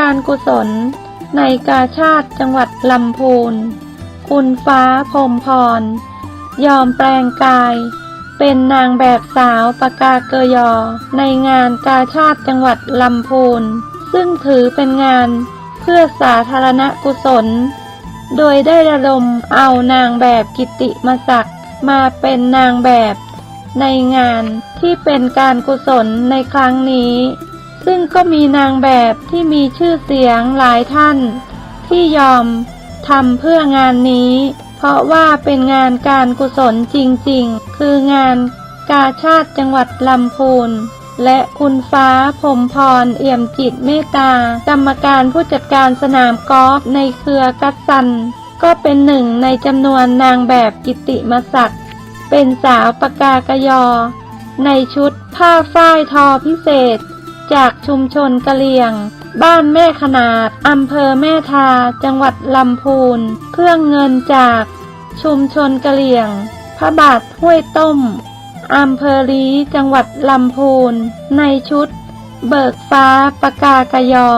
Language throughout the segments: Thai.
การกุศล ในกาชาติจังหวัดลำพูน คุณฟ้าพรมพร ยอมแปลงกาย เป็นนางแบบสาวปากาเกยอ ในงานกาชาติจังหวัดลำพูน ซึ่งถือเป็นงานเพื่อสาธารณกุศล โดยได้ระดมเอานางแบบกิตติมศักดิ์มาเป็นนางแบบในงานที่เป็นการกุศลในครั้งนี้ ซึ่งก็มีนางแบบที่มีชื่อเสียงหลายท่าน ที่ยอมทำเพื่องานนี้ เพราะว่าเป็นงานการกุศลจริงๆ คืองานกาชาติจังหวัดลำพูนและคุณฟ้าพรมพร เอี่ยมจิตเมตตา กรรมการผู้จัดการสนามกอล์ฟในเครือกัสซัน ก็เป็นหนึ่งในจำนวนนางแบบกิตติมศักดิ์เป็นสาวปากากยอ ในชุดผ้าฝ้ายทอพิเศษ จากชุมชนกะเหลี่ยง บ้านแม่ขนาดอำเภอแม่ทา จังหวัดลำพูน เครื่องเงินจาก ชุมชนกะเหลี่ยง พระบาทห้วยต้มอำเภอลีจังหวัดลำพูน ในชุด เบิกฟ้าปากากยอ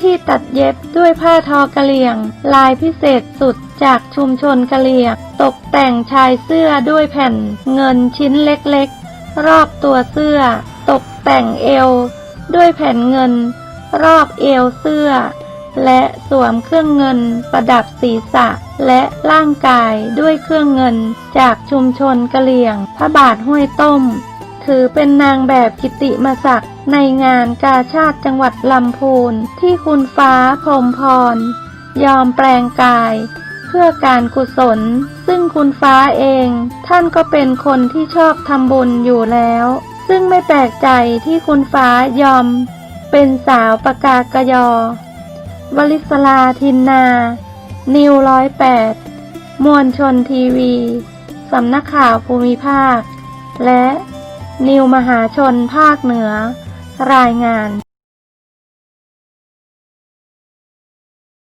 ที่ตัดเย็บด้วยผ้าทอกะเหลี่ยง ลายพิเศษสุดจากชุมชนกะเหลี่ยง ตกแต่งชายเสื้อด้วยแผ่นเงินชิ้นเล็กๆ รอบตัวเสื้อ แต่งเอวด้วยแผ่นเงิน รอบเอวเสื้อ และสวมเครื่องเงินประดับศีรษะและร่างกายด้วยเครื่องเงินจากชุมชนกะเหลี่ยง พระบาทห้วยต้ม ถือเป็นนางแบบกิติมศักดิ์ในงานกาชาติจังหวัดลำพูนที่คุณฟ้าพรมพร ยอมแปลงกายเพื่อการกุศล ซึ่งคุณฟ้าเอง ท่านก็เป็นคนที่ชอบทำบุญอยู่แล้ว ซึ่งไม่แปลกใจที่คุณฟ้ายอมเป็นสาวปากากยอ วลิศลาทินนา นิวร้อยแปดมวลชนทีวี สำนักข่าวภูมิภาค และนิวมหาชนภาคเหนือ รายงาน